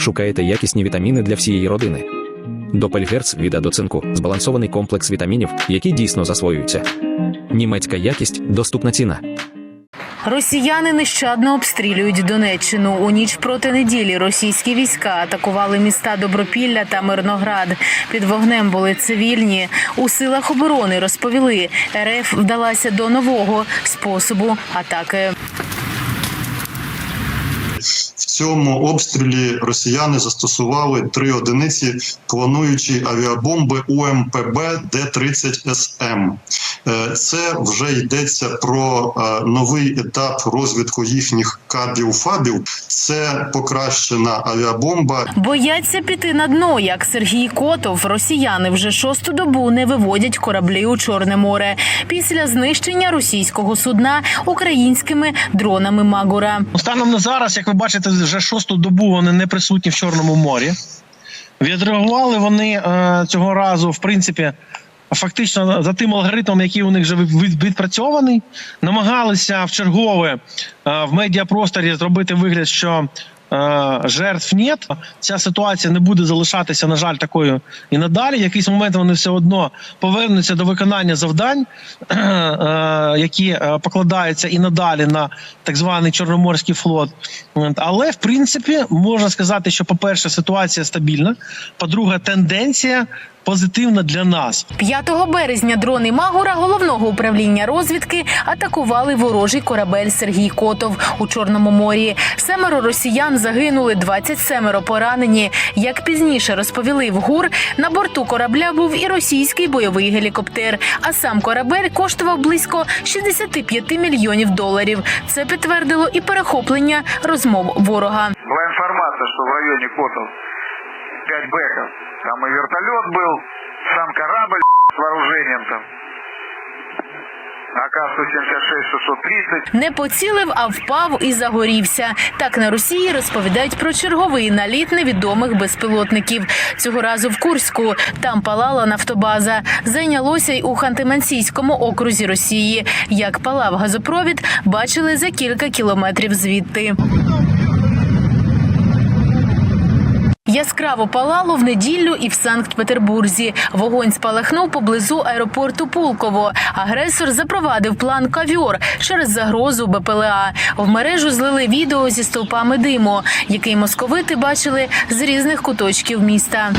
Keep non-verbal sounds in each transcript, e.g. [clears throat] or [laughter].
Шукаєте якісні вітаміни для всієї родини. Допельгерц від Адоцинку – збалансований комплекс вітамінів, які дійсно засвоюються. Німецька якість, доступна ціна. Росіяни нещадно обстрілюють Донеччину. У ніч проти неділі російські війська атакували міста Добропілля та Мирноград. Під вогнем були цивільні. У силах оборони розповіли, РФ вдалася до нового способу атаки. Цьому обстрілі росіяни застосували три одиниці плануючі авіабомби УМПБ Д-30 СМ. Е, Це вже йдеться про е, новий етап розвитку їхніх кабів фабів. Це покращена авіабомба, Бояться піти на дно, як Сергій Котов. Росіяни вже шосту добу не виводять кораблі у Чорне море після знищення російського судна українськими дронами Магура. Ну, Станом на зараз, як ви бачите, вже шосту добу вони не присутні в Чорному морі. Відреагували вони е, цього разу, в принципі, фактично за тим алгоритмом, який у них вже від- відпрацьований. Намагалися в чергове е, в медіапросторі зробити вигляд, що е, жертв нет. Ця ситуація не буде залишатися, на жаль, такою і надалі. В якийсь момент вони все одно повернуться до виконання завдань, [clears throat] е, які покладаються і надалі на так званий Чорноморський флот. Але в принципі можна сказати, що, по-перше, ситуація стабільна. По-друге, тенденція позитивна для нас. 5 березня дрони Магура головного управління розвідки атакували ворожий корабель Сергій Котов у Чорному морі. Семеро росіян загинули, 27 поранені. Як пізніше розповіли в ГУР, на борту корабля був і російський бойовий гелікоптер. А сам корабель коштував близько 65 мільйонів доларів. Це підтвердило і перехоплення розмов ворога. Была информация, что в районе Котов 5 бэков. Там и вертолет был, сам корабль с вооружением там. АК-176-630. Не поцілив, а впав і загорівся. Так на Росії розповідають про черговий наліт невідомих безпілотників. Цього разу в Курську там палала нафтобаза. Зайнялося й у Ханти-Мансійському окрузі Росії. Як палав газопровід, бачили за кілька кілометрів звідти. Яскраво палало в неділю і в Санкт-Петербурзі. Вогонь спалахнув поблизу аеропорту Пулково. Агресор запровадив план кавьор через загрозу БПЛА. В мережу злили відео зі стовпами диму, який московити бачили з різних куточків міста.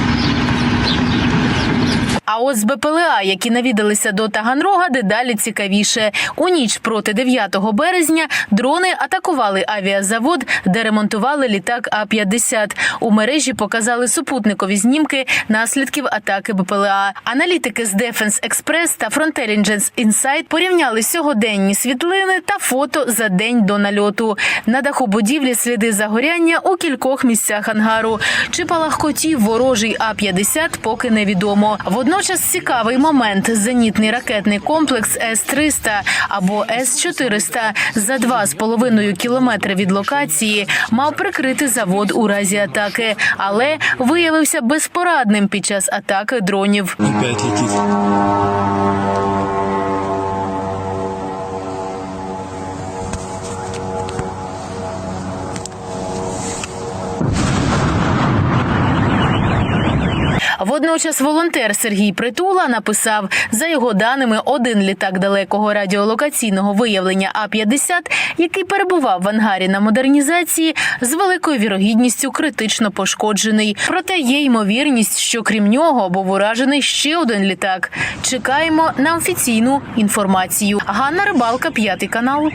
А от з БПЛА, які навідалися до Таганрога, дедалі цікавіше. У ніч проти 9 березня дрони атакували авіазавод, де ремонтували літак А-50. У мережі показали супутникові знімки наслідків атаки БПЛА. Аналітики з Defense Express та Frontelligence Insight порівняли сьогоденні світлини та фото за день до нальоту. На даху будівлі сліди загоряння у кількох місцях ангару. Чи палахкотів ворожий А-50, поки невідомо. Водночас цікавий момент. Зенітний ракетний комплекс С-300 або С-400 за 2,5 кілометри від локації мав прикрити завод у разі атаки, але виявився безпорадним під час атаки дронів. Опять летит. Водночас волонтер Сергій Притула написав, за його даними, один літак далекого радіолокаційного виявлення А-50, який перебував в ангарі на модернізації, з великою вірогідністю критично пошкоджений. Проте є ймовірність, що крім нього був уражений ще один літак. Чекаємо на офіційну інформацію. Ганна Рибалка, п'ятий канал.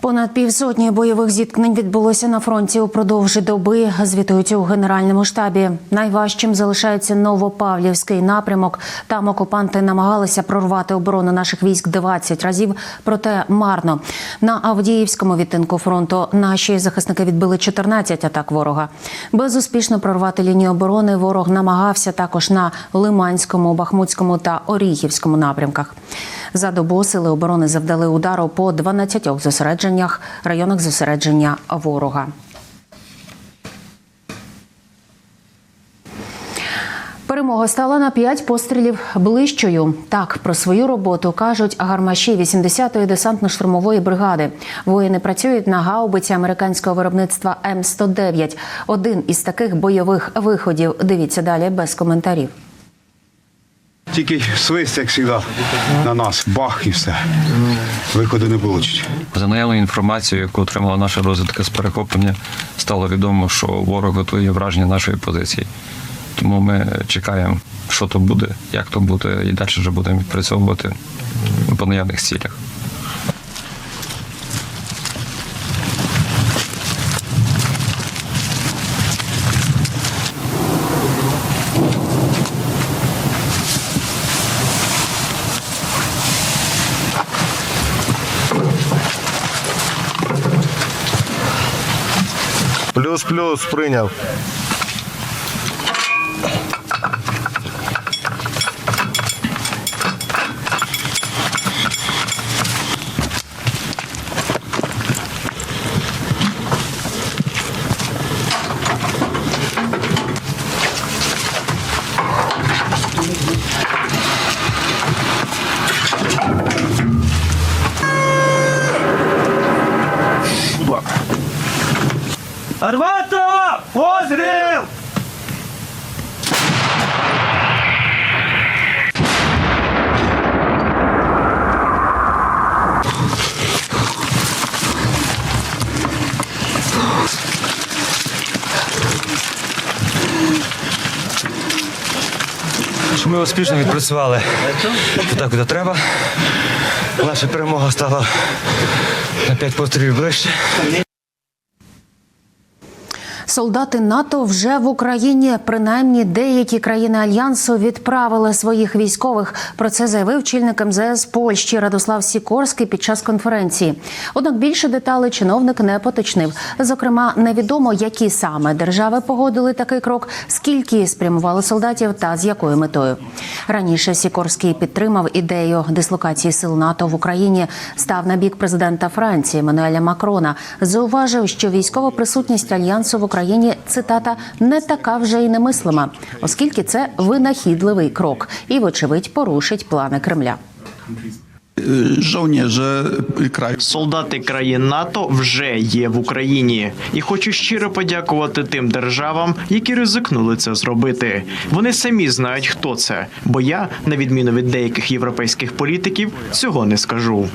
Понад півсотні бойових зіткнень відбулося на фронті упродовж доби. Звітують у генеральному штабі. Найважчим залишається Новопавлівський напрямок. Там окупанти намагалися прорвати оборону наших військ 20 разів, проте марно. На Авдіївському відтинку фронту наші захисники відбили 14 атак ворога. Безуспішно прорвати лінію оборони ворог намагався також на Лиманському, Бахмутському та Оріхівському напрямках. За добу сили оборони завдали удару по 12 зосередженнях, районах зосередження ворога. Перемога стала на п'ять пострілів ближчою. Так про свою роботу кажуть гармаші 80-ї десантно-штурмової бригади. Воїни працюють на гаубиці американського виробництва М109. Один із таких бойових виходів. Дивіться далі без коментарів. Тільки свист, як завжди, на нас, бах і все. Виходу не вийде. За наявною інформацією, яку отримала наша розвідка з перехоплення, стало відомо, що ворог готує враження нашої позиції. Тому ми чекаємо, що то буде, як то буде, і далі вже будемо відпрацьовувати по наявних цілях. Плюс-плюс прийняв. Ми успішно відпрацювали так, куди треба. Наша перемога стала на 5 пострілів ближче. Солдати НАТО вже в Україні. Принаймні деякі країни альянсу відправили своїх військових. Про це заявив чільник МЗС Польщі Радослав Сікорський під час конференції. Однак більше деталей чиновник не поточнив. Зокрема, невідомо, які саме держави погодили такий крок, скільки спрямували солдатів та з якою метою. Раніше Сікорський підтримав ідею дислокації сил НАТО в Україні. Став на бік президента Франції Мануеля Макрона. Зауважив, що військова присутність альянсу в Україні цитата не така вже й немислима, оскільки це винахідливий крок і, вочевидь, порушить плани Кремля. Солдати країн НАТО вже є в Україні, і хочу щиро подякувати тим державам, які ризикнули це зробити. Вони самі знають, хто це. Бо я, на відміну від деяких європейських політиків, цього не скажу.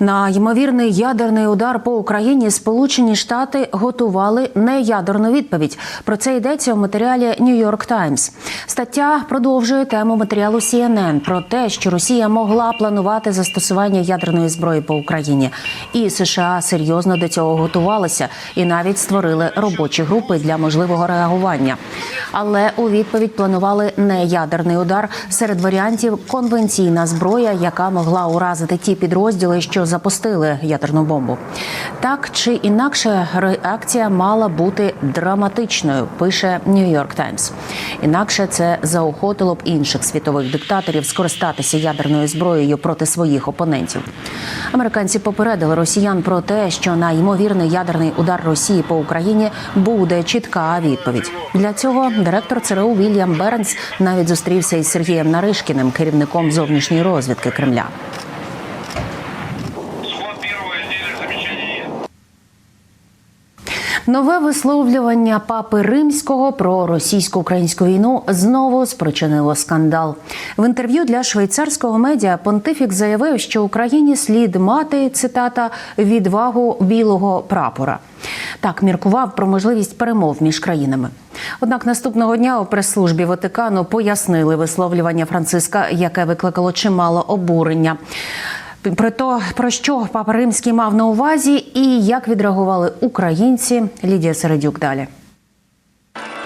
На ймовірний ядерний удар по Україні Сполучені Штати готували неядерну відповідь. Про це йдеться в матеріалі New York Times. Стаття продовжує тему матеріалу CNN про те, що Росія могла планувати застосування ядерної зброї по Україні, і США серйозно до цього готувалися і навіть створили робочі групи для можливого реагування. Але у відповідь планували не ядерний удар серед варіантів конвенційна зброя, яка могла уразити ті підрозділи, що запустили ядерну бомбу. Так чи інакше, реакція мала бути драматичною. Пише York Times. Інакше це заохотило б інших світових диктаторів скористатися ядерною зброєю проти своїх опонентів. Американці попередили росіян про те, що на ймовірний ядерний удар Росії по Україні буде чітка відповідь. Для цього директор ЦРУ Вільям Бернс навіть зустрівся із Сергієм Наришкіним, керівником зовнішньої розвідки Кремля. Нове висловлювання папи римського про російсько-українську війну знову спричинило скандал. В інтерв'ю для швейцарського медіа понтифік заявив, що Україні слід мати цитата відвагу білого прапора. Так міркував про можливість перемов між країнами. Однак наступного дня у прес-службі Ватикану пояснили висловлювання Франциска, яке викликало чимало обурення. Про те, про що папа римський мав на увазі, і як відреагували українці, Лідія Середюк далі.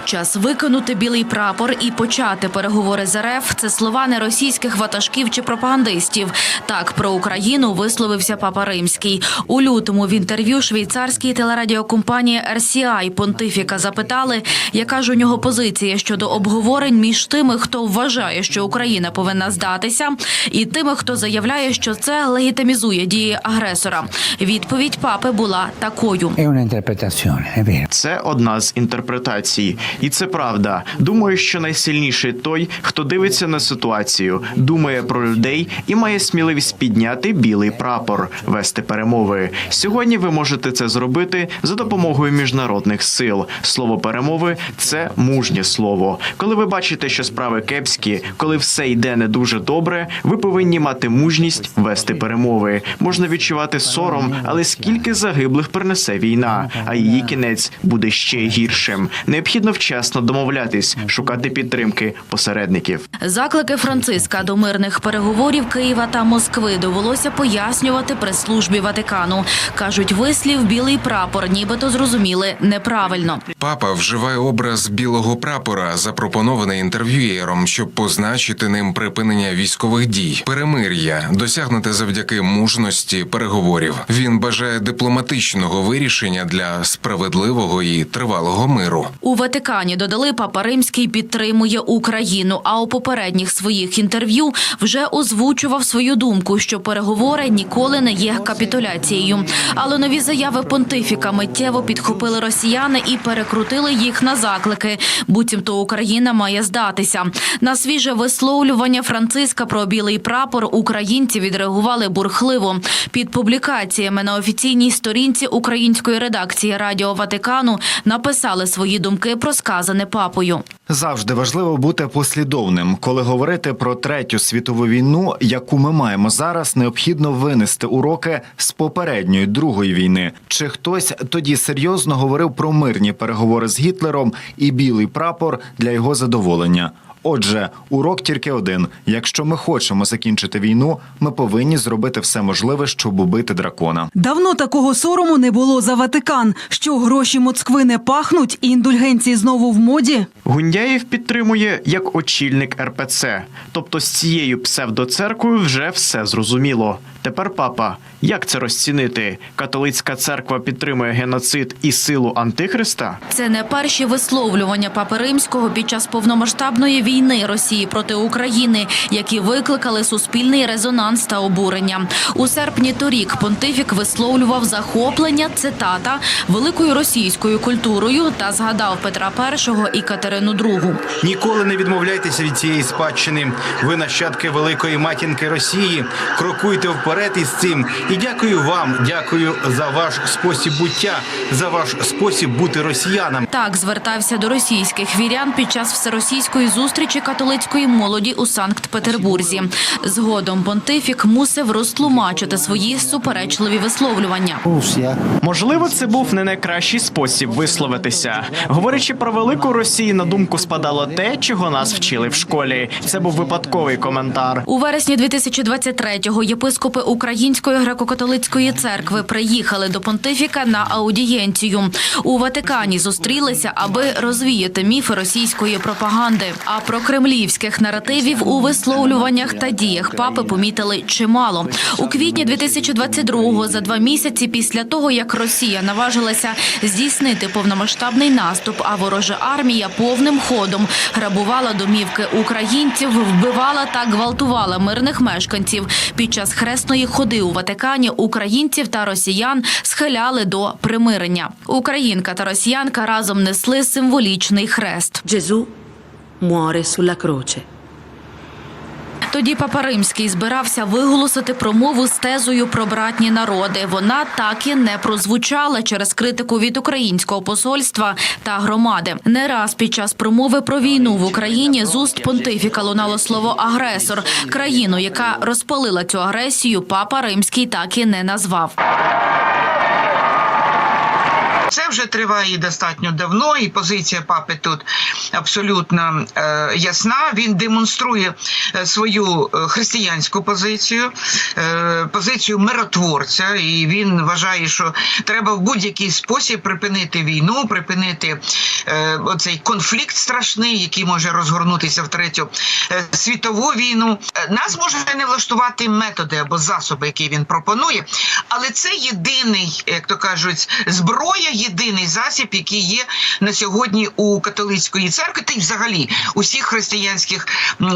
Час викинути білий прапор і почати переговори з РФ – це слова не російських ватажків чи пропагандистів. Так про Україну висловився папа Римський. У лютому в інтерв'ю швейцарській телерадіокомпанії RCI понтифіка запитали, яка ж у нього позиція щодо обговорень між тими, хто вважає, що Україна повинна здатися, і тими, хто заявляє, що це легітимізує дії агресора. Відповідь папи була такою. Це одна з інтерпретацій. І це правда. Думаю, що найсильніший той, хто дивиться на ситуацію, думає про людей і має сміливість підняти білий прапор, вести перемови. Сьогодні ви можете це зробити за допомогою міжнародних сил. Слово перемови це мужнє слово. Коли ви бачите, що справи кепські, коли все йде не дуже добре, ви повинні мати мужність вести перемови. Можна відчувати сором, але скільки загиблих принесе війна, а її кінець буде ще гіршим. Необхідно вчасно домовлятись, шукати підтримки посередників. Заклики Франциска до мирних переговорів Києва та Москви довелося пояснювати прес-службі Ватикану. Кажуть, вислів білий прапор, нібито зрозуміли неправильно. Папа вживає образ білого прапора, запропонований інтерв'юєром, щоб позначити ним припинення військових дій, перемир'я, досягнуте завдяки мужності переговорів. Він бажає дипломатичного вирішення для справедливого і тривалого миру. У Ватикані додали Папа Римський підтримує Україну. А у попередніх своїх інтерв'ю вже озвучував свою думку, що переговори ніколи не є капітуляцією. Але нові заяви понтифіка миттєво підхопили росіяни і перекрутили їх на заклики. Буцімто Україна має здатися. На свіже висловлювання Франциска про білий прапор українці відреагували бурхливо. Під публікаціями на офіційній сторінці української редакції Радіо Ватикану написали свої думки про сказане папою. Завжди важливо бути послідовним. Коли говорити про третю світову війну, яку ми маємо зараз, необхідно винести уроки з попередньої другої війни. Чи хтось тоді серйозно говорив про мирні переговори з Гітлером і білий прапор для його задоволення? Отже, урок тільки один: якщо ми хочемо закінчити війну, ми повинні зробити все можливе, щоб убити дракона. Давно такого сорому не було за Ватикан. Що гроші Москви не пахнуть, і індульгенції знову в моді. Гундяєв підтримує як очільник РПЦ. Тобто з цією псевдоцерквою вже все зрозуміло. Тепер папа, як це розцінити? Католицька церква підтримує геноцид і силу антихриста? Це не перші висловлювання Папи Римського під час повномасштабної війни Росії проти України, які викликали суспільний резонанс та обурення. У серпні торік понтифік висловлював захоплення цитата великою російською культурою та згадав Петра І і Катерину II. Ніколи не відмовляйтеся від цієї спадщини. Ви нащадки великої матінки Росії. Крокуйте вперед із цим. І дякую вам. Дякую за ваш спосіб буття, за ваш спосіб бути росіянам. Так звертався до російських вірян під час всеросійської зустрічі католицької молоді у Санкт-Петербурзі. Згодом понтифік мусив розтлумачити свої суперечливі висловлювання. Можливо, це був не найкращий спосіб висловитися. Говорячи про велику Росію, на думку спадало те, чого нас вчили в школі. Це був випадковий коментар. У вересні 2023-го єпископи Української греко-католицької церкви приїхали до понтифіка на аудієнцію. У Ватикані зустрілися, аби розвіяти міфи російської пропаганди. А про кремлівських наративів у висловлюваннях та діях папи помітили чимало. У квітні 2022-го, за два місяці після того, як Росія наважилася здійснити повномасштабний наступ, а ворожа армія повним ходом грабувала домівки українців, вбивала та гвалтувала мирних мешканців. Під час хресної ходи у Ватикані українців та росіян схиляли до примирення. Українка та росіянка разом несли символічний хрест. Gesù muore sulla croce. Тоді Папа Римський збирався виголосити промову з тезою про братні народи. Вона так і не прозвучала через критику від українського посольства та громади. Не раз під час промови про війну в Україні з уст понтифіка лунало слово агресор. Країну, яка розпалила цю агресію, Папа Римський так і не назвав. Це вже триває достатньо давно, і позиція папи тут абсолютно е, ясна. Він демонструє е, свою е, християнську позицію, е, позицію миротворця, і він вважає, що треба в будь-який спосіб припинити війну, припинити е, оцей конфлікт страшний, який може розгорнутися в третю е, світову війну. Е, Нас може не влаштувати методи або засоби, які він пропонує, але це єдиний, як то кажуть, зброя єдиний засіб, який є на сьогодні у католицької церкви, та й взагалі усіх християнських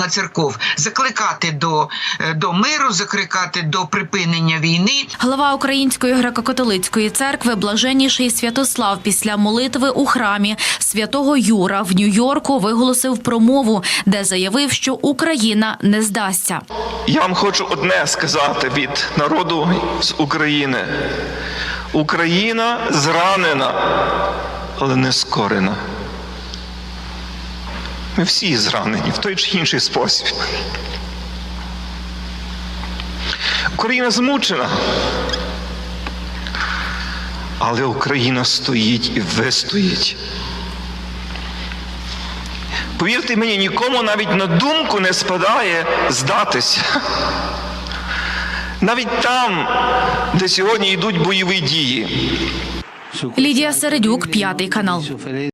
церков. Закликати до, е, до миру, закликати до припинення війни. Глава Української греко-католицької церкви Блаженніший Святослав після молитви у храмі святого Юра в Нью-Йорку виголосив промову, де заявив, що Україна не здасться. Я вам хочу одне сказати від народу з України. Україна зранена, але не скорена. Ми всі зранені в той чи інший спосіб. Україна змучена. Але Україна стоїть і вистоїть. Повірте мені, нікому навіть на думку не спадає здатися. Навіть там, де сьогодні йдуть бойові дії. Лідія Середюк, п'ятий канал.